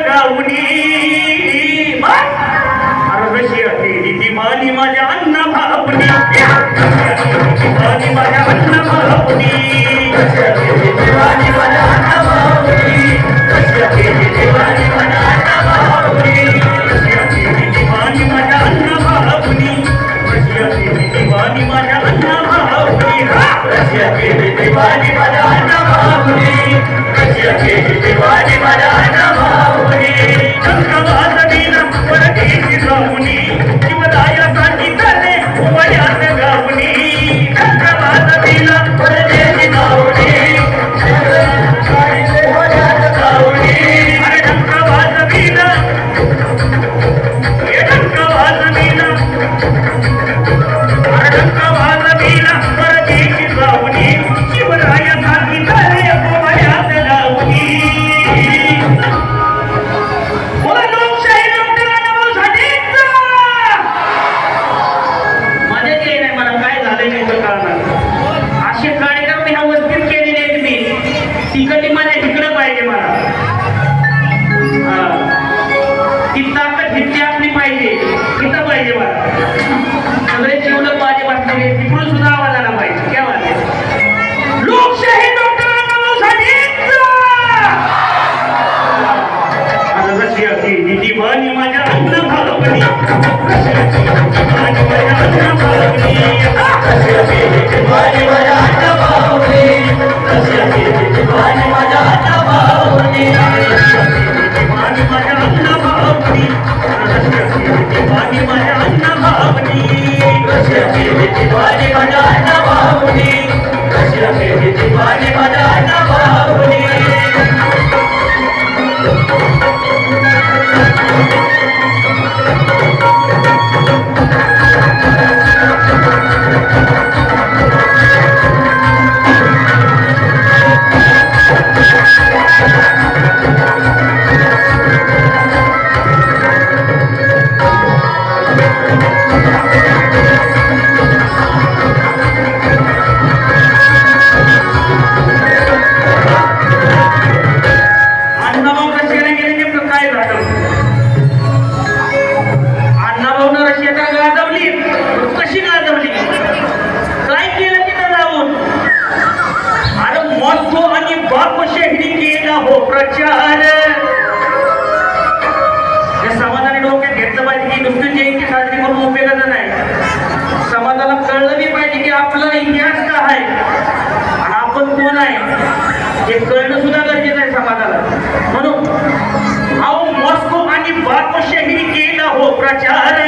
गाऊनी अर्धशी अति रीतिमानी माझ्या अन्न भापनी माझ्या अन्न भापनी माझ्या अन्न शिवाजी महाराज भाऊनी मन अन्न भावनी हे कळणं सुद्धा गरजेचं आहे समाजाला. म्हणून अहो मॉस्को आणि बार्को शहरी केला हो प्रचार.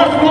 Yeah.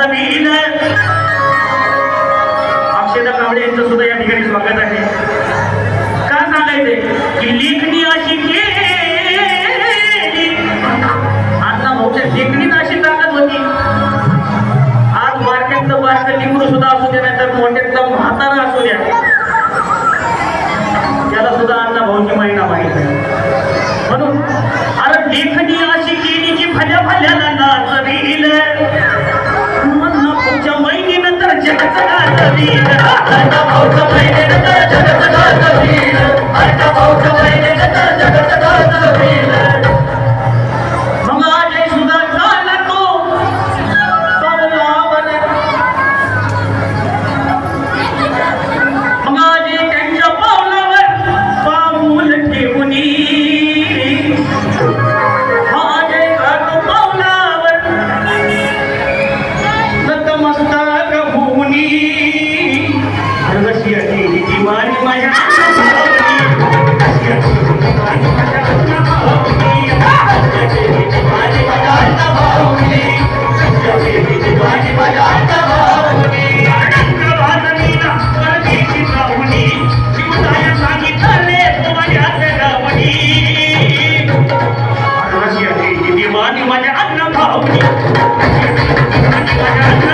फल्याला लाजवील अक्षदा कांबळे यांचं सुद्धा या ठिकाणी स्वागत आहे. का सांगायचंय की लेखणी अशी केली. अण्णा भाऊच्या लेखणीत अशी ताकद होती. आज मार्केटचं बारकं लिंबू सुद्धा असू द्या नाहीतर मोठ्यातला म्हातारा असू द्या. त्याला सुद्धा अण्णा भाऊची महिना माहीत आहे. म्हणून अरे लेखणी अशी केली की फल्या भल्याला नाचवील. जगत गाजवील अण्णा भाऊच्या महिनीनं तर जगत आणि माझ्या अन्न खाऊ आणि माझ्या अन्न